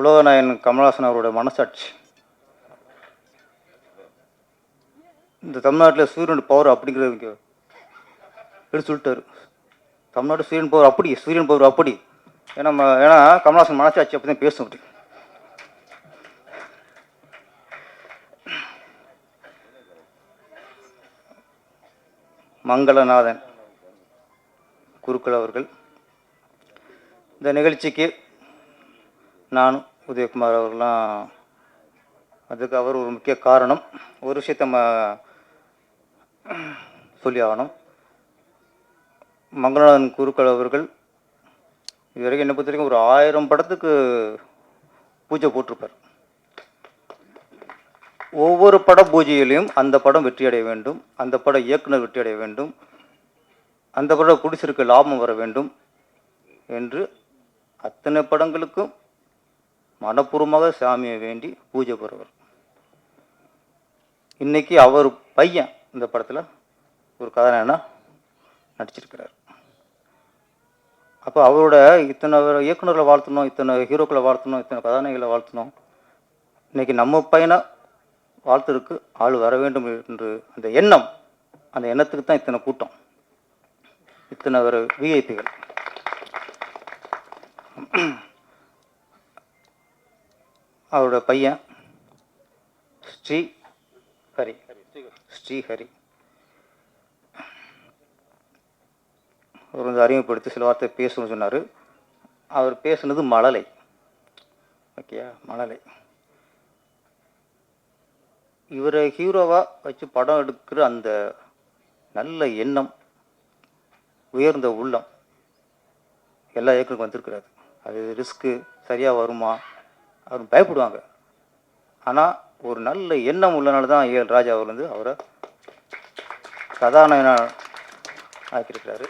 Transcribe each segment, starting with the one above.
உலகநாயன் கமலஹாசன் அவரோட மனசாட்சி. இந்த தமிழ்நாட்டில் சூரியனோட பவர் அப்படிங்கிறது இங்க எடுத்து சொல்லிட்டாரு. தமிழ்நாடு சூரியன் பவர் அப்படி சூரியன் பவர் அப்படி. ஏன்னா ஏன்னா கமலஹாசன் மனசாட்சி அப்படி தான் பேசும் அப்படி மங்களநாதன் குருக்கள் அவர்கள். இந்த நிகழ்ச்சிக்கு நானும் உதயகுமார் அவர்கள்லாம் அதுக்கு அவர் ஒரு முக்கிய காரணம். ஒரு விஷயத்த நம்ம சொல்லி ஆகணும். மங்களநாதன் குருக்கள் அவர்கள் இதுவரைக்கும் என்னை பொறுத்த வரைக்கும் ஒரு ஆயிரம் படத்துக்கு பூஜை போட்டிருப்பார். ஒவ்வொரு பட பூஜையிலையும் அந்த படம் வெற்றியடைய வேண்டும் அந்த பட இயக்குனர் வெற்றியடைய வேண்டும் அந்த பட குடிசிற்கு லாபம் வர வேண்டும் என்று அத்தனை படங்களுக்கும் மனப்பூர்வமாக சாமியை வேண்டி பூஜை பெறுவார். இன்னைக்கு அவர் பையன் இந்த படத்தில் ஒரு கதாநாயகனா நடிச்சிருக்கிறார். அப்போ அவரோட இத்தனை இயக்குநர்களை வாழ்த்தணும் இத்தனை ஹீரோக்களை வாழ்த்தணும் இத்தனை கதாநாயகிகளை வாழ்த்தணும். இன்னைக்கு நம்ம பையனை வாழ்த்துறதுக்கு ஆள் வர வேண்டும் என்று அந்த எண்ணம் அந்த எண்ணத்துக்கு தான் இத்தனை கூட்டம். இத்தனை ஒரு விஐபிகள் அவரோட பையன் ஸ்ரீ ஹரி. ஸ்ரீ ஹரி. அவர் வந்து அறிமுகப்படுத்தி சில வார்த்தை பேசணும்னு சொன்னார். அவர் பேசுனது மழலை. ஓகேயா? மழலை. இவரை ஹீரோவாக வச்சு படம் எடுக்கிற அந்த நல்ல எண்ணம் உயர்ந்த உள்ளம் எல்லா இயக்குனருக்கும் வந்திருக்கிறாரு அது ரிஸ்க்கு சரியாக வருமா அவர் பயப்படுவாங்க. ஆனால் ஒரு நல்ல எண்ணம் உள்ளனால தான் ஏஎல் ராஜா அவர் வந்து அவரை கதாநாயகனாக ஆக்கியிருக்கிறாரு.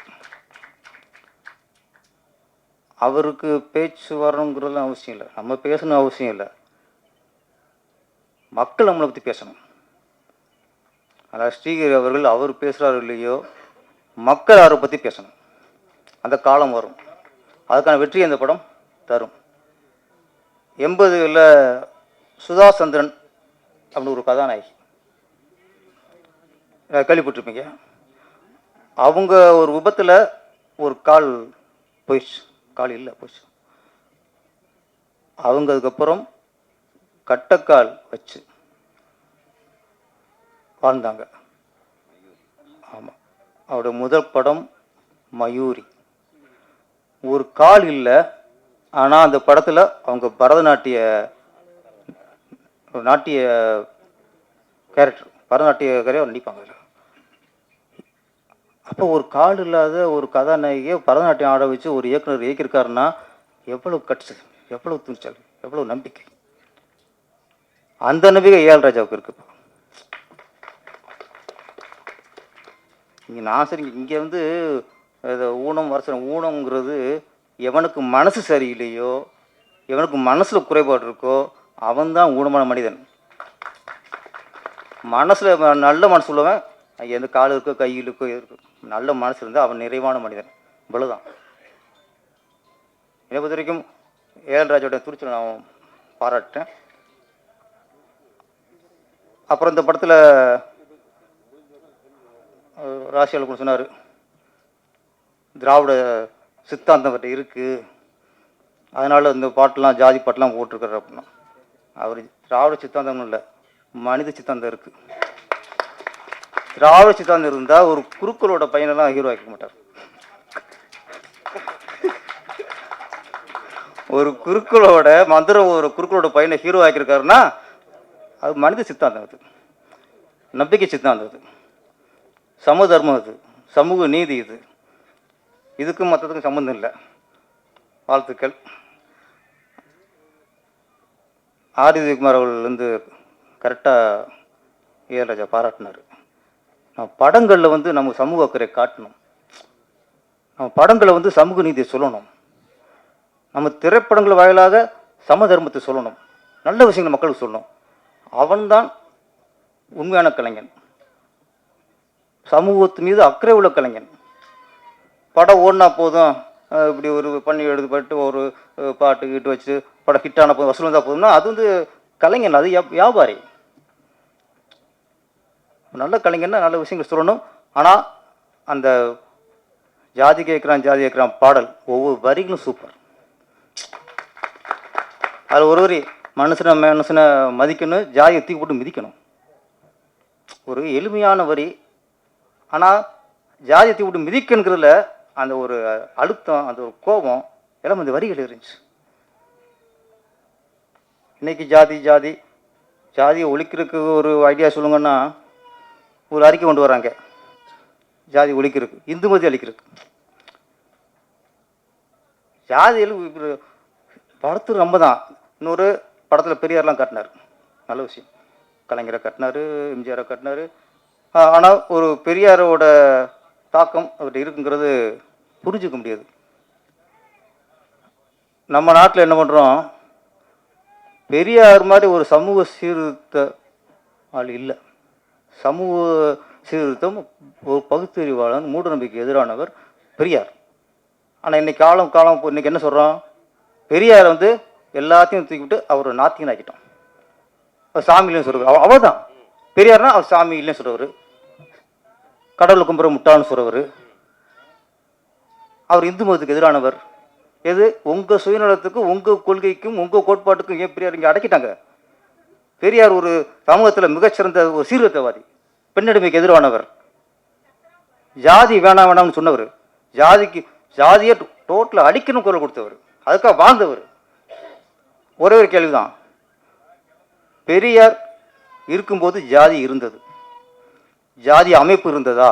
அவருக்கு பேச்சு வரணுங்கிறதுலாம் அவசியம் இல்லை. நம்ம பேசணும் அவசியம் இல்லை. மக்கள் நம்மளை பற்றி பேசணும். அதாவது ஸ்ரீகிரி அவர்கள் அவர் பேசுகிறாரோ இல்லையோ மக்கள் அவரை பற்றி பேசணும். அந்த காலம் வரும். அதுக்கான வெற்றி அந்த படம் தரும். எண்பதுகளில் சுதா சந்திரன் அப்படின்னு ஒரு கதாநாயகி. கேள்விப்பட்டிருப்பீங்க. அவங்க ஒரு விபத்தில் ஒரு கால் போயிடுச்சு. கால் இல்லை போயிடுச்சு. அவங்க அதுக்கப்புறம் கட்டக்கால் வச்சு வாழ்ந்தாங்க. ஆமாம் அவரோட முதல் படம் மயூரி. ஒரு கால் இல்லை ஆனால் அந்த படத்தில் அவங்க பரதநாட்டிய ஒரு நாட்டிய கேரக்டர் பரதநாட்டிய கரையாக நடிப்பாங்க அப்போ ஒரு கால் இல்லாத ஒரு கதாநாயகியை பரதநாட்டியம் ஆட வச்சு ஒரு இயக்குனர் இயக்கியிருக்காருன்னா எவ்வளவு கட்சி எவ்வளவு துணிச்சல் எவ்வளோ நம்பிக்கை. அந்த நம்பிக்கை ஏஎல் ராஜாவுக்கு இருக்கு இங்கே நான் சரி இங்கே வந்து இது ஊனம் வரசனம் ஊனங்கிறது எவனுக்கு மனசு சரியில்லையோ எவனுக்கு மனசில் குறைபாடு இருக்கோ அவன்தான் ஊனமான மனிதன். மனசில் நல்ல மனசு உள்ளவன் எந்த கால் இருக்கோ கையில் இருக்கோ இருக்கோ நல்ல மனசு இருந்தால் அவன் நிறைவான மனிதன். இவ்வளோதான் என்னை பொறுத்த வரைக்கும் ஏஎல் துணிச்சல் நான் பாராட்டேன் அப்புறம் இந்த படத்தில் ராசியால் கூட சொன்னார் திராவிட சித்தாந்தம் அவர்கிட்ட இருக்குது அதனால் இந்த பாட்டெலாம் ஜாதி பாட்டெலாம் போட்டிருக்காரு அப்படின்னா. அவர் திராவிட சித்தாந்தம் இல்லை மனித சித்தாந்தம் இருக்குது திராவிட சித்தாந்தம் இருந்தால் ஒரு குருக்களோட பையனெல்லாம் ஹீரோ ஆக்க மாட்டார். ஒரு குருக்களோட மந்திர ஒரு குருக்களோட பையனை ஹீரோ ஆக்கியிருக்காருன்னா அது மனித சித்தாந்தம் அது. நம்பிக்கை சித்தாந்தம் அது. சமதர்மம் அது. சமூக நீதி இது. இதுக்கும் மற்றதுக்கும் சம்மந்தம் இல்லை. வாழ்த்துக்கள். ஆதித்யகுமார் அவர்கள் வந்து கரெக்டாக ஏ. பாராட்டினார். நம்ம படங்களில் வந்து நம்ம சமூக அக்கறை காட்டணும். நம்ம படங்களை வந்து சமூக நீதியை சொல்லணும். நம்ம திரைப்படங்கள் வாயிலாக சம தர்மத்தை சொல்லணும். நல்ல விஷயங்களை மக்களுக்கு சொல்லணும். அவன்தான் உண்மையான கலைஞன். சமூகத்து மீது அக்கறை உள்ள கலைஞன். படம் ஓடினா போதும். இப்படி ஒரு பண்ணி எடுத்துப்பட்டு ஒரு பாட்டு கிட்டு வச்சு படம் ஹிட்டான போதும் வசூல் வந்தால் போதும்னா அது வந்து கலைஞன் அது வியாபாரி. நல்ல கலைஞர்னா நல்ல விஷயங்கள் சொல்லணும். ஆனால் அந்த ஜாதி கேட்குறான் ஜாதி கேட்குறான் பாடல் ஒவ்வொரு வரிகளும் சூப்பர் அதில் ஒரு வரி மனுஷனை மனுஷனை மதிக்கணும் ஜாதியை தூக்கி போட்டு மிதிக்கணும். ஒரு எளிமையான வரி. ஆனால் ஜாதியை தூக்கி போட்டு மிதிக்கணுங்கிறதுல அந்த ஒரு அழுத்தம் அந்த ஒரு கோபம் எல்லாம் அந்த வரிகள் இருந்துச்சு இன்னைக்கு ஜாதி ஜாதி ஜாதியை ஒழிக்கிறதுக்கு ஒரு ஐடியா சொல்லுங்கன்னா ஒரு அறிக்கை கொண்டு வராங்க. ஜாதி ஒழிக்கிறதுக்கு இந்து மதி அழிக்கிறதுக்கு. ஜாதியில் படத்து ரொம்ப தான். இன்னொரு படத்தில் பெரியார்லாம் கட்டினார். நல்ல விஷயம். கலைஞரை கட்டினாரு எம்ஜிஆரை கட்டினாரு. ஆனால் ஒரு பெரியாரோட தாக்கம் அவர்கிட்ட இருக்குங்கிறது புரிஞ்சுக்க முடியாது. நம்ம நாட்டில் என்ன பண்ணுறோம் பெரியார் மாதிரி ஒரு சமூக சீர்திருத்த ஆள் இல்லை. சமூக சீர்திருத்தம் ஒரு பகுத்தறிவாளன் மூடநம்பிக்கை எதிரானவர் பெரியார். ஆனால் இன்னைக்கு காலம் காலம் இப்போ இன்னைக்கு என்ன சொல்கிறோம் பெரியார் வந்து எல்லாத்தையும் தூக்கிவிட்டு அவர் நாத்தியன் ஆக்கிட்டோம் அவர் சாமியிலையும் சொல்கிறார் சொல்கிறவர் அவர் தான் பெரியார்னா அவர் சாமி இல்லைன்னு சொல்கிறவர் கடவுள் கும்புற முட்டான்னு சொல்கிறவர் அவர் இந்து மதத்துக்கு எதிரானவர். எது? உங்கள் சுயநலத்துக்கும் உங்கள் கொள்கைக்கும் உங்கள் கோட்பாட்டுக்கும் ஏன் பெரியார் இங்கே அடக்கிட்டாங்க? பெரியார் ஒரு சமூகத்தில் மிகச்சிறந்த ஒரு சீர்திருத்தவாதி பெண்ணடிமைக்கு எதிரானவர். ஜாதி வேணாம் வேணாம்னு சொன்னவர். ஜாதிக்கு ஜாதியை டோட்டலாக அடிக்கணும் குரல் கொடுத்தவர். அதுக்காக வாழ்ந்தவர். ஒரே ஒரு கேள்விதான். பெரியார் இருக்கும்போது ஜாதி இருந்தது. ஜாதி அமைப்பு இருந்ததா?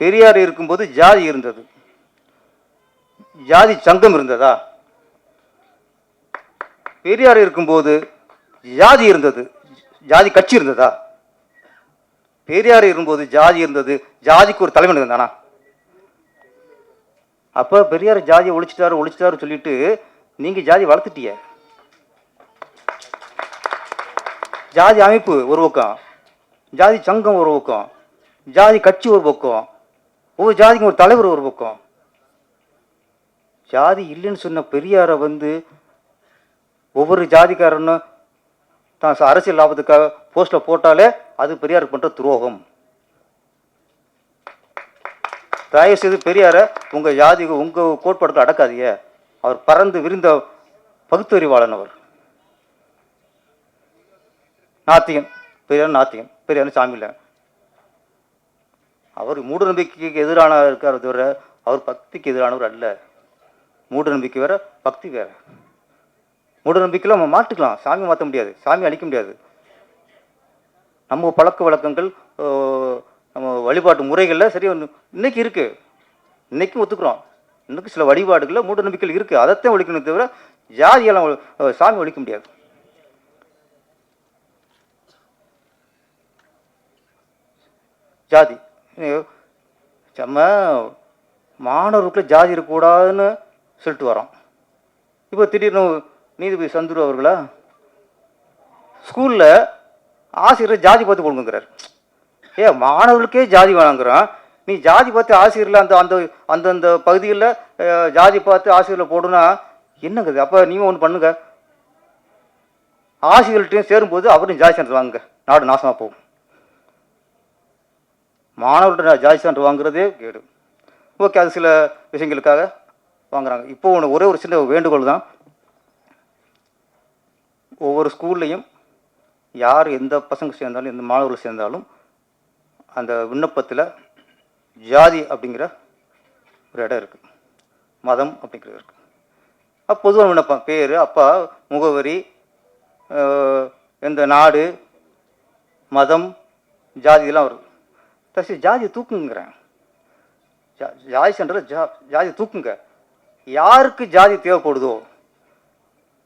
பெரியார் இருக்கும்போது ஜாதி இருந்தது. ஜாதி சங்கம் இருந்ததா? பெரியார் இருக்கும்போது ஜாதி இருந்தது. ஜாதி கட்சி இருந்ததா? பெரியார் இருக்கும்போது ஜாதி இருந்தது. ஜாதிக்கு ஒரு தலைவன் இருந்தானா? அப்போ பெரியார் ஜாதியை ஒழிச்சிட்டாரு ஒழிச்சிட்டாரு சொல்லிட்டு நீங்க ஜாதி வளர்த்துட்டிய ஜாதி அமைப்பு ஒரு பக்கம் ஜாதி சங்கம் ஒரு பக்கம் ஜாதி கட்சி ஒரு பக்கம் ஒவ்வொரு ஜாதிக்கும் ஒரு தலைவர் ஒரு பக்கம். ஜாதி இல்லைன்னு சொன்ன பெரியாரை வந்து ஒவ்வொரு ஜாதிக்காரனும் தான் ச- அரசியல் லாபத்துக்காக போஸ்ட்டில் போட்டாலே அது பெரியார் பண்ணுற துரோகம். தயவு செய்து பெரியாரை உங்கள் ஜாதி உங்கள் கோட்பாடுகள் அடக்காதீங்க. அவர் பறந்து விரிந்த பகுத்தறிவாளன் அவர். நாத்திகன். பெரியார் நாத்திகன். பெரியார் சாமி இல்லை அவர் மூடநம்பிக்கைக்கு எதிரான இருக்கார் தவிர அவர் பக்திக்கு எதிரானவர் அல்ல. மூடநம்பிக்கை வேற பக்தி வேற. மூடநம்பிக்கையில் நம்ம மாட்டுக்கலாம். சாமி மாற்ற முடியாது. சாமி அழிக்க முடியாது. நம்ம பழக்க வழக்கங்கள் நம்ம வழிபாட்டு முறைகளில் சரி இன்னைக்கு இருக்குது இன்னைக்கும் ஒத்துக்கிறோம். இன்னைக்கு சில வழிபாடுகளில் மூட நம்பிக்கைகள் இருக்குது அதைத்தான் ஒழிக்கணும் தவிர ஜாதியெல்லாம் சாமி ஒழிக்க முடியாது. ஜாதி. நம்ம மாணவர்களுக்குள்ள ஜாதி இருக்கக்கூடாதுன்னு சொல்லிட்டு வரோம் இப்போ திடீர்னு நீதிபதி சந்துரு அவர்களா? ஸ்கூலில் ஆசிரியர் ஜாதி பார்த்து கொடுங்கிறார் ஏ மாணவர்களுக்கே ஜாதி வேணாங்கிறான். நீ ஜாதி பார்த்து ஆசிரியரில் அந்த அந்த அந்தந்த பகுதிகளில் ஜாதி பார்த்து ஆசிரியரில் போடுனா என்னங்குது அப்போ நீங்கள் ஒன்று பண்ணுங்க. ஆசிரியர்கள்ட்டையும் சேரும்போது அவரும் ஜாதி சேர்ந்து வாங்குங்க. நாடு நாசமாக போகும். மாணவர்கள்ட்ட ஜாதி சான்று வாங்குறதே கேடு. ஓகே அது சில விஷயங்களுக்காக வாங்குறாங்க. இப்போ ஒன்று ஒரே ஒரு சின்ன வேண்டுகோள் தான். ஒவ்வொரு ஸ்கூல்லையும் யார் எந்த பசங்க சேர்ந்தாலும் எந்த மாணவர்கள் சேர்ந்தாலும் அந்த விண்ணப்பத்தில் ஜாதி அப்படிங்கிற ஒரு இடம் இருக்குது மதம் அப்படிங்கிறது இருக்குது அப்போ பொதுவான விண்ணப்பம் பேர் அப்பா முகவரி இந்த நாடு மதம் ஜாதி இதெல்லாம் வரும். தசி ஜாதியை தூக்குங்கிறேன் ஜா- ஜாதி சென்டரில் ஜா ஜாதி தூக்குங்க யாருக்கு ஜாதி தேவைப்படுதோ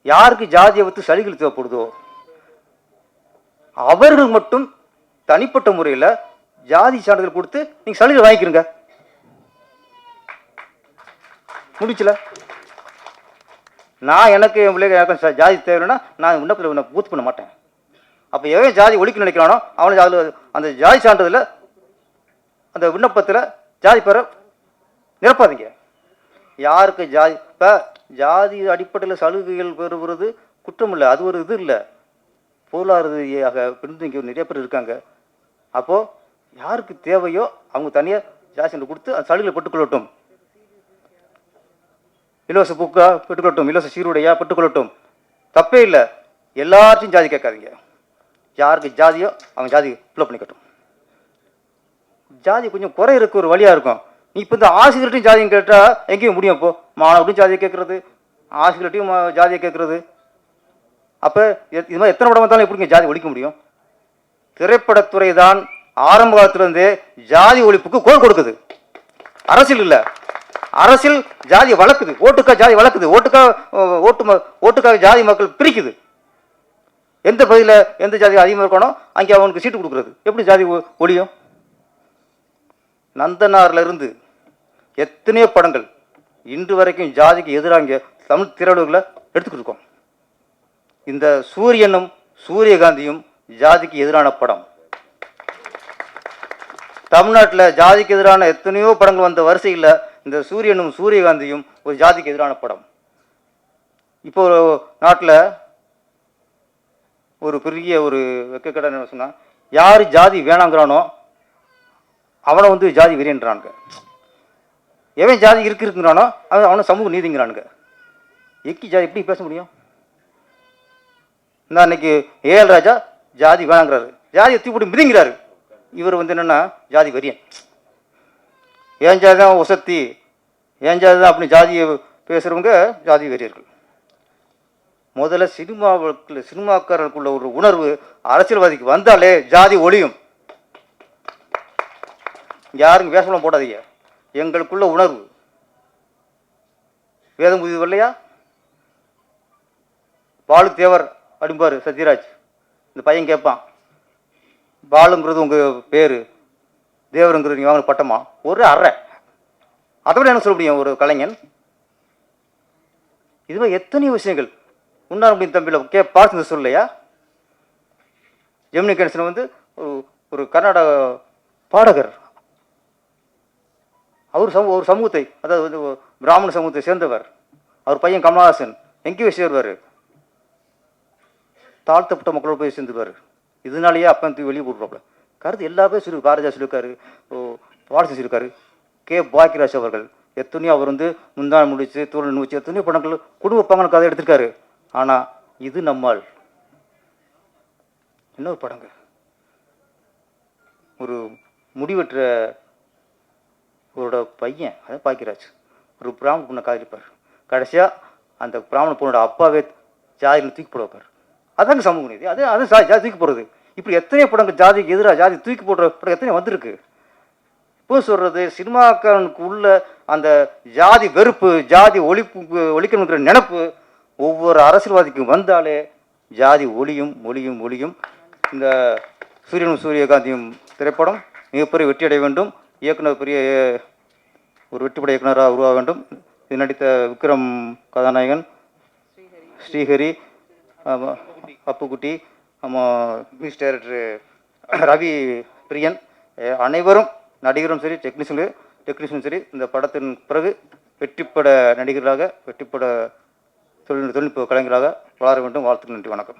யாருக்கு ஜாதியை பற்றி சலுகைகள் தேவைப்படுதோ அவர்கள் மட்டும் தனிப்பட்ட முறையில் ஜாதி சான்றிதழ் கொடுத்து நீங்கள் சலுகை வாங்கிக்கிறங்க முடிச்சல நான் எனக்கு என் பிள்ளைங்க எனக்கு ச- ஜாதி தேவைன்னா நான் விண்ணப்பத்தில் பூத்து பண்ண மாட்டேன். அப்போ எவன் ஜாதி ஒழிக்க நினைக்கிறானோ அவனை அதில் அந்த ஜாதி சான்றிதழில் அந்த விண்ணப்பத்தில் ஜாதி பெற நிரப்பாதீங்க. யாருக்கு ஜாதி இப்போ ஜாதி அடிப்படையில் சலுகைகள் பெறுவது குற்றம் இல்லை அது ஒரு இது இல்லை. பொருளாதார ரீதியாக பின்தங்கி நிறைய பேர் இருக்காங்க. அப்போது யாருக்கு தேவையோ அவங்க தனியாக ஜாதி சென்று கொடுத்து அந்த சலுகைகளை பெற்றுக்கொள்ளட்டும். இலவச புக்காக பெற்றுக்கொள்ளட்டும் இலவச சீருடையாக பெற்றுக்கொள்ளட்டும். தப்பே இல்லை. எல்லாத்தையும் ஜாதி கேட்காதீங்க. யாருக்கு ஜாதியோ அவங்க ஜாதி ஃபில்லப் பண்ணிக்கட்டும். ஜாதி கொஞ்சம் குறை இருக்க ஒரு வழியாக இருக்கும். நீ இப்போ இந்த ஆசிரியர்கிட்டையும் ஜாதியும் கேட்டால் எங்கேயும் முடியும் இப்போ மாணவர்கிட்டையும் ஜாதியை கேட்குறது ஆசிரியர்கிட்டையும் ஜாதியை கேட்குறது. அப்போ இது மாதிரி எத்தனை படம் வந்தாலும் எப்படிங்க ஜாதி ஒழிக்க முடியும்? திரைப்படத்துறை தான் ஆரம்ப காலத்திலேருந்தே ஜாதி ஒழிப்புக்கு கோல் கொடுக்குது. அரசியல் இல்லை. அரசியல் ஜாதி வளர்க்குது. ஓட்டுக்காக ஜாதி வளர்க்குது. ஓட்டுக்காக ஓட்டு ம- ஓட்டுக்காக ஜாதி மக்கள் பிரிக்குது. எந்த பகுதியில் எந்த ஜாதி அதிகமாக இருக்கணும் அங்கே அவனுக்கு சீட்டு கொடுக்குறது. எப்படி ஜாதி ஒழியும்? நந்தனார்ல இருந்து எத்தனையோ படங்கள் இன்று வரைக்கும் ஜாதிக்கு எதிராக தமிழ் திரையுலகில் எடுத்துக்கிட்டு இருக்கோம். இந்த சூரியனும் சூரியகாந்தியும் ஜாதிக்கு எதிரான படம். தமிழ்நாட்டில் ஜாதிக்கு எதிரான எத்தனையோ படங்கள் வந்த வரிசையில் இந்த சூரியனும் சூரியகாந்தியும் ஒரு ஜாதிக்கு எதிரான படம். இப்போ நாட்டில் ஒரு பெரிய ஒரு வெக்கக்கடை என்ன சொன்னால் யார் ஜாதி வேணாங்கிறானோ அவனை வந்து ஜாதி வெறியன்றானுங்க எவன் ஜாதி இருக்கு இருக்குங்கிறானோ அவன் அவனை சமூக நீதிங்கிறானுங்க. எக்கி ஜாதி எப்படி பேச முடியும்? இந்த அன்னைக்கு ஏஎல் ராஜா ஜாதி வேணாங்கிறாரு. ஜாதியை தூக்கி மிதிங்கிறாரு. இவர் வந்து என்னென்னா ஜாதி வெறியன். ஏன் ஜாதி தான் உசத்தி ஏன் ஜாதி தான் அப்படி ஜாதியை பேசுகிறவங்க ஜாதி வெறியர்கள். முதல்ல சினிமாவுக்குள்ள சினிமாக்காரர்களுக்குள்ள ஒரு உணர்வு அரசியல்வாதிக்கு வந்தாலே ஜாதி ஒளியும் யாருங்க வேஷமெல்லாம் போடாதீங்க. எங்களுக்குள்ள உணர்வு. வேதம் புதிது இல்லையா பாலு தேவர் அப்படிம்பாரு சத்யராஜ். இந்த பையன் கேட்பான் பாலுங்கிறது உங்கள் பேர் தேவருங்கிறது நீங்கள் வாங்கின பட்டமா? ஒரு அறை. அதை விட என்ன சொல்ல முடியும் ஒரு கலைஞன்? இது மாதிரி எத்தனையோ விஷயங்கள். உன்னார் முடியும் தம்பியில் கே பார்த்து சொல்லலையா ஜெமினி கணேசன் வந்து ஒரு கர்நாடக பாடகர். அவர் சமூக ஒரு சமூகத்தை அதாவது வந்து பிராமண சமூகத்தை சேர்ந்தவர். அவர் பையன் கமலஹாசன். எங்கேயோ சேர்வார். தாழ்த்தப்பட்ட மக்களோட போய் சேர்ந்துவார் இதனாலேயே அப்பன் தூக்கி வெளியே போட்டுருவாப்ல கருத்து எல்லா பேரும் சொல்லி பாரதியா சொல்லியிருக்காரு. ஓ பாரதி சொல்லியிருக்காரு. கே. பாக்கியராஜ் அவர்கள் எத்தனையோ அவர் வந்து முந்தான முடிச்சு தூரல் முடிச்சு எத்தனையோ படங்கள் குடும்ப பங்கன கதை எடுத்திருக்காரு. ஆனால் இது நம்மால். இன்னொரு படங்க. ஒரு முடிவெற்ற இவரோட பையன் அதான் பாக்கியராஜ் ஒரு பிராமண பொண்ணை காதலிப்பார். கடைசியாக அந்த பிராமண பொண்ணோட அப்பாவே ஜாதியில் தூக்கி போட வைப்பார். அதாங்க சமூக நீதி. அது அது ஜாதி தூக்கி போடுறது. இப்படி எத்தனை படங்கள் ஜாதிக்கு எதிராக ஜாதி தூக்கி போடுற படம் எத்தனை வந்திருக்கு. இப்போ சொல்கிறது சினிமாக்காரனுக்கு உள்ள அந்த ஜாதி வெறுப்பு ஜாதி ஒழிப்பு ஒழிக்கணுங்கிற நினப்பு ஒவ்வொரு அரசியல்வாதிக்கும் வந்தாலே ஜாதி ஒளியும் ஒளியும் ஒளியும். இந்த சூரியனும் சூரியகாந்தியும் திரைப்படம் மிகப்பெரிய வெற்றி அடைய வேண்டும். இயக்குனர் பெரிய ஒரு வெற்றிப்பட இயக்குனராக உருவாக வேண்டும். இது நடித்த விக்ரம் கதாநாயகன் ஸ்ரீஹரி அப்புக்குட்டி ஆமாம் மியூசிக் டைரக்டர் ரவி பிரியன் அனைவரும் நடிகரும் சரி டெக்னீஷியனும் டெக்னீஷியனும் சரி இந்த படத்தின் பிறகு வெற்றிப்பட நடிகர்களாக வெற்றிப்பட தொழில் தொழில்நுட்ப கலைஞராக வளர வேண்டும். வாழ்த்துக்கு நன்றி வணக்கம்.